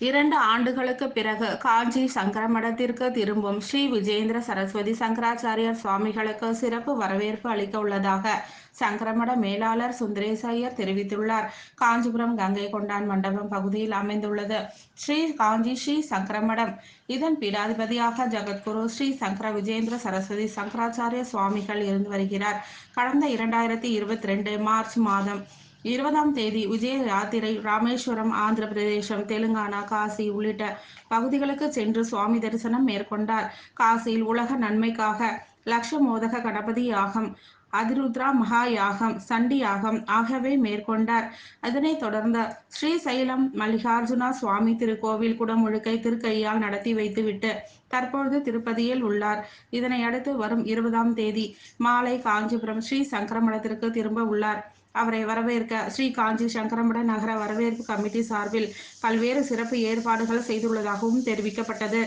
இரண்டு ஆண்டுகளுக்கு பிறகு காஞ்சி சங்கரமடத்திற்கு திரும்பும் ஸ்ரீ விஜேந்திர சரஸ்வதி சங்கராச்சாரியார் சுவாமிகளுக்கு சிறப்பு வரவேற்பு அளிக்க உள்ளதாக சங்கரமட மேலாளர் சுந்தரேச ஐயர் தெரிவித்துள்ளார். காஞ்சிபுரம் கங்கை கொண்டான் மண்டபம் பகுதியில் அமைந்துள்ளது. ஸ்ரீ காஞ்சி ஸ்ரீ சங்கரமடம். இதன் பீடாதிபதியாக ஜெகத்குரு ஸ்ரீ சங்கர விஜேந்திர சரஸ்வதி சங்கராச்சாரிய சுவாமிகள் இருந்து வருகிறார். கடந்த இரண்டாயிரத்தி இருபத்தி ரெண்டு மார்ச் மாதம் இருபதாம் தேதி விஜய யாத்திரை ராமேஸ்வரம் ஆந்திர பிரதேசம் தெலுங்கானா காசி உள்ளிட்ட பகுதிகளுக்கு சென்று சுவாமி தரிசனம் மேற்கொண்டார். காசியில் உலக நன்மைக்காக லக்ஷ மோதக கணபதி யாகம் அதிருத்ரா மகா யாகம் சண்டி யாகம் ஆகவே மேற்கொண்டார். அதனைத் தொடர்ந்து ஸ்ரீசைலம் மல்லிகார்ஜுனா சுவாமி திருக்கோவில் குடமுழுக்கை திருக்கையால் நடத்தி வைத்துவிட்டு தற்பொழுது திருப்பதியில் உள்ளார். இதனை அடுத்து வரும் இருபதாம் தேதி மாலை காஞ்சிபுரம் ஸ்ரீ சங்கரமடத்திற்கு திரும்ப உள்ளார். அவரை வரவேற்க ஸ்ரீ காஞ்சி சங்கரமட நகர வரவேற்பு கமிட்டி சார்பில் பல்வேறு சிறப்பு ஏற்பாடுகள் செய்துள்ளதாகவும் தெரிவிக்கப்பட்டது.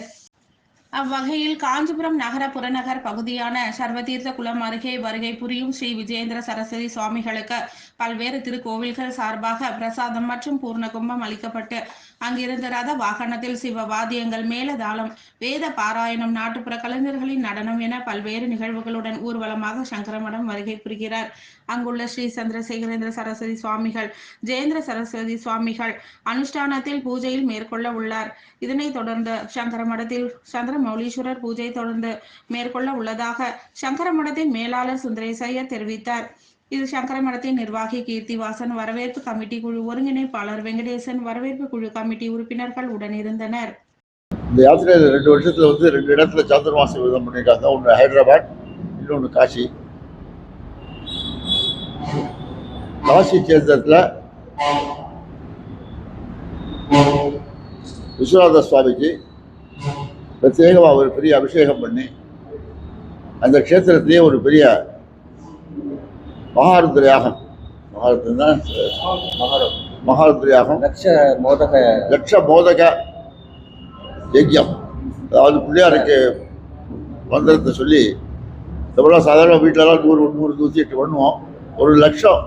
அவ்வகையில் காஞ்சிபுரம் நகர புறநகர் பகுதியான சர்வதீர்த்த குளம் அருகே வருகை புரியும் ஸ்ரீ விஜயேந்திர சரஸ்வதி சுவாமிகளுக்கு பல்வேறு திருக்கோவில்கள் சார்பாக பிரசாதம் மற்றும் பூர்ண கும்பம் அளிக்கப்பட்டு அங்கிருந்த ரத வாகனத்தில் சிவ வாத்தியங்கள் மேலதாளம் வேத பாராயணம் நாட்டுப்புற கலைஞர்களின் நடனம் என பல்வேறு நிகழ்வுகளுடன் ஊர்வலமாக சங்கரமடம் வருகை புரிகிறார். அங்குள்ள ஸ்ரீ சந்திரசேகரேந்திர சரஸ்வதி சுவாமிகள் ஜெயேந்திர சரஸ்வதி சுவாமிகள் அனுஷ்டானத்தில் பூஜையில் மேற்கொள்ள உள்ளார். இதனைத் தொடர்ந்து சங்கரமடத்தில் மௌலீஸ்வரர் பூஜை தொடர்ந்து மேற்கொள்ள உள்ளதாக சங்கரமடத்தின் மேலாளர் சுந்தரேசையர் தெரிவித்தார். இது சங்கரமடத்தின் நிர்வாகி கீர்த்திவாசன் வரவேற்பு கமிட்டி குழு ஒருங்கிணைப்பாளர் வெங்கடேசன் வரவேற்பு குழு கமிட்டி உறுப்பினர்கள் உடனிருந்தனர் இந்த யாத்திரையில் ரெண்டு வருஷத்தில் வந்து ரெண்டு இடத்துல சாதுர்மாச விரதம் பண்ணியிருக்காங்க. ஒன்று ஹைதராபாத் இன்னொன்று காசி. காசி கேந்திரத்தில் விஸ்வநாத சுவாமிக்கு பிரத்யேகமாக ஒரு பெரிய அபிஷேகம் பண்ணி அந்த க்ஷேத்திரத்திலேயே ஒரு பெரிய மகாருத்ர யாகம். மகாருத்ரா மகாருத்ர யாகம். லட்ச மோதக. லட்ச மோதக யஜ்யம். அதாவது பிள்ளையாருக்கு மந்திரத்தை சொல்லி நம்மளாம் சாதாரண வீட்டிலலாம் நூறு நூறு நூற்றி எட்டு பண்ணுவோம். ஒரு லட்சம்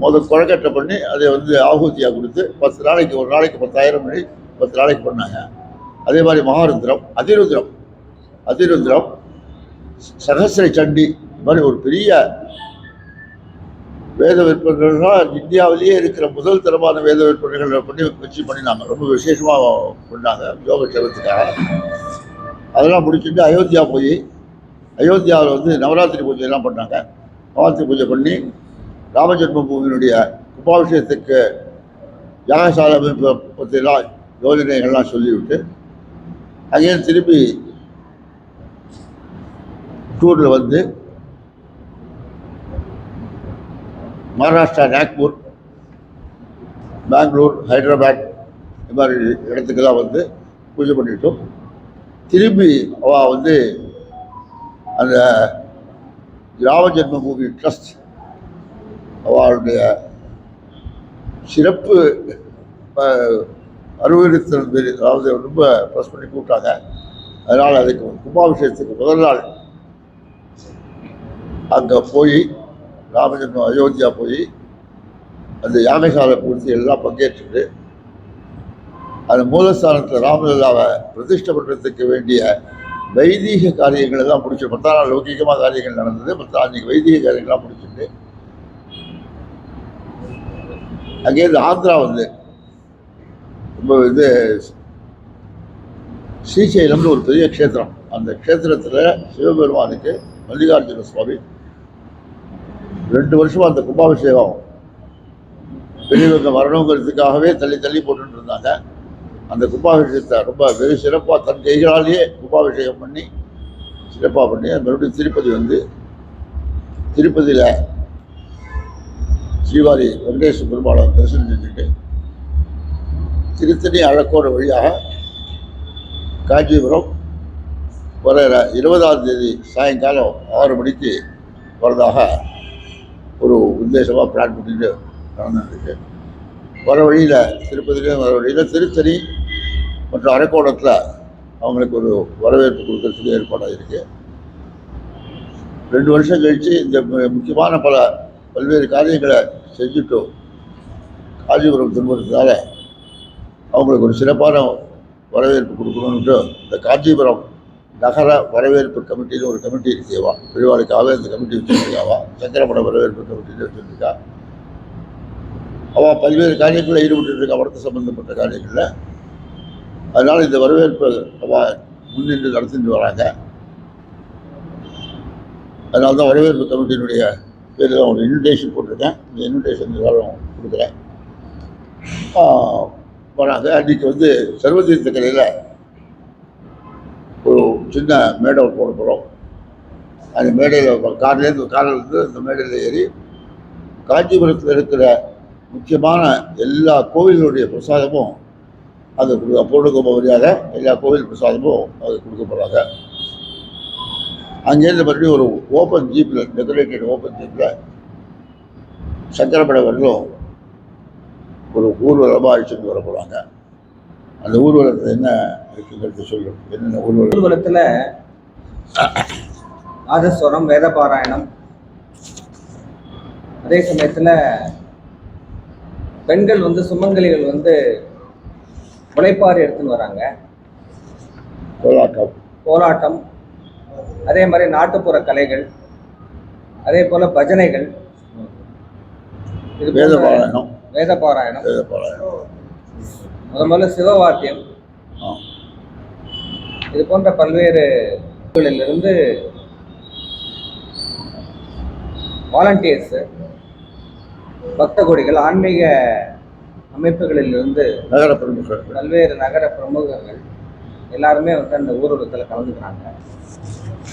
மோத குழக்கட்டை பண்ணி அதை வந்து ஆகுதியாக கொடுத்து பத்து நாளைக்கு ஒரு நாளைக்கு பத்தாயிரம் பண்ணி பத்து நாளைக்கு பண்ணாங்க. அதே மாதிரி மகாருந்திரம் அதிருந்திரம் அதிருந்திரம் சகசிர சண்டி இது மாதிரி ஒரு பெரிய வேத விற்பனைகள்னா இந்தியாவிலேயே இருக்கிற முதல் தரமான வேத விற்பனைகள் பண்ணி வச்சு பண்ணினாங்க. ரொம்ப விசேஷமாக பண்ணாங்க யோகக்ஷேமத்துக்காக அதெல்லாம் முடிச்சுட்டு அயோத்தியா போய் அயோத்தியாவில் வந்து நவராத்திரி பூஜையெல்லாம் பண்ணாங்க. நவராத்திரி பூஜை பண்ணி ராமஜென்ம பூமியினுடைய கும்பாபிஷேகத்துக்கு யாகசால அமைப்பு பற்றியெல்லாம் யோஜனைகள்லாம் சொல்லிவிட்டு அகைன் திருப்பி டூரில் வந்து மகாராஷ்டிரா நாக்பூர் பெங்களூர் ஹைதராபாத் இது மாதிரி இடத்துக்கெல்லாம் வந்து பூஜை பண்ணிட்டோம். திரும்பி அவள் வந்து அந்த ராம ஜென்மபூமி ட்ரஸ்ட் அவளுடைய சிறப்பு அறுவடைத்தல் பேர் அதாவது ரொம்ப ப்ரெஸ் பண்ணி கூப்பிட்டாங்க. அதனால் அதுக்கு கும்பாபிஷேகத்துக்கு முதல் நாள் அங்கே போய் ராமஜென்மம் அயோத்தியா போய் அந்த யானைகால பூர்த்தி எல்லாம் பங்கேற்றுட்டு அந்த மூலஸ்தானத்தில் ராமலீலாவை பிரதிஷ்டை பண்ணுறதுக்கு வேண்டிய வைதீக காரியங்கள் எல்லாம் முடிச்சு மற்ற நாள் லௌகிகமாக காரியங்கள் நடந்தது மற்ற அன்றைக்கி வைதீக காரியங்கள்லாம் முடிச்சுட்டு அங்கேருந்து ஆந்திரா வந்து ரொம்ப இது ஸ்ரீசைலம்னு ஒரு பெரிய க்ஷேத்திரம். அந்த க்ஷேத்திரத்தில் சிவபெருமானுக்கு மல்லிகார்ஜுன சுவாமி ரெண்டு வருஷமாக அந்த கும்பாபிஷேகம். பெரியவங்க வரணுங்கிறதுக்காகவே தள்ளி தள்ளி போட்டுட்டு இருந்தாங்க. அந்த கும்பாபிஷேகத்தை ரொம்ப வெகு சிறப்பாக தன் கைகளாலேயே கும்பாபிஷேகம் பண்ணி சிறப்பாக பண்ணி மறுபடியும் திருப்பதி வந்து திருப்பதியில் ஸ்ரீவாரி வெங்கடேஸ்வர பெருமாளை தரிசனம் செஞ்சுட்டு திருத்தணி அழக்கோடு வழியாக காஞ்சிபுரம் வர இருபதாம் தேதி சாயங்காலம் ஆறு மணிக்கு வரதாக ஒரு உத்தேசமாக பிளான் பண்ணிட்டு நடந்துருக்கு வர வழியில் திருப்பதியிலையும் வர வழியில் திருத்தணி மற்றும் அரக்கோணத்தில் அவங்களுக்கு ஒரு வரவேற்பு கொடுக்கறதுக்கு ஏற்பாடாக இருக்குது ரெண்டு வருஷம் கழித்து இந்த மு- முக்கியமான பல பல்வேறு காரியங்களை செஞ்சுட்டு காஞ்சிபுரம் திரும்புறதுனால அவங்களுக்கு ஒரு சிறப்பான வரவேற்பு கொடுக்கணுன்ட்டு இந்த காஞ்சிபுரம் நகர வரவேற்பு கமிட்டின்னு ஒரு கமிட்டி இருக்கேவா பெருவாளுக்காக இந்த கமிட்டி வச்சுருக்காவா சங்கரமட வரவேற்பு கமிட்டின்னு வச்சுருக்கா. அவள் பல்வேறு காரியங்களில் ஈடுபட்டு இருக்கா சம்மந்தப்பட்ட சம்பந்தப்பட்ட காரியங்களில். அதனால் இந்த வரவேற்பு அவள் முன்னின்று நடத்திட்டு வராங்க. அதனால தான் வரவேற்பு கமிட்டியினுடைய பேரில் ஒரு இன்விடேஷன் போட்டிருக்கேன். இந்த இன்விடேஷன் எல்லாரும் கொடுக்குறேன். போனாங்க அன்றைக்கி வந்து சர்வதீர்த்த கரையில் ஒரு சின்ன மேடை போட போகிறோம் அந்த மேடையில் கார்லேருந்து கார்லேருந்து அந்த மேடையில் ஏறி காஞ்சிபுரத்தில் இருக்கிற முக்கியமான எல்லா கோவிலுடைய பிரசாதமும் அது கொடுக்க பூர்ணகும்ப வழியாக எல்லா கோவில் பிரசாதமும் அது கொடுக்க போகிறாங்க அங்கேருந்து மறுபடியும் ஒரு ஓப்பன் ஜீப்பில் டெக்கரேட்டட் ஓப்பன் ஜீப்பில் சங்கரப்படை வரலும் ஒரு ஊர்வலமாக அழைச்சிட்டு வர போகிறாங்க அந்த ஊர்வலத்தில் என்ன இருக்குங்கிறது சொல்லும் என்னென்ன ஊர்வலம்? ஊர்வலத்துல நாதஸ்வரம் வேத பாராயணம் அதே சமயத்துல பெண்கள் வந்து சுமங்கலிகள் வந்து முளைப்பாரி எடுத்துன்னு வராங்க. கோலாட்டம். கோலாட்டம். அதே மாதிரி நாட்டுப்புற கலைகள். அதே போல பஜனைகள். இது வேத பாராயணம் வேத பாராயணம் வேத பாராயணம் முத முதல்ல சிவவாத்தியம் இது போன்ற பல்வேறு இருந்து வாலண்டியர்ஸ் பக்த கொடிகள் ஆன்மீக அமைப்புகளிலிருந்து நகர பிரமுகர்கள். பல்வேறு நகர பிரமுகர்கள் எல்லாருமே வந்து அந்த ஊர்வலத்தில் கலந்துக்கிறாங்க.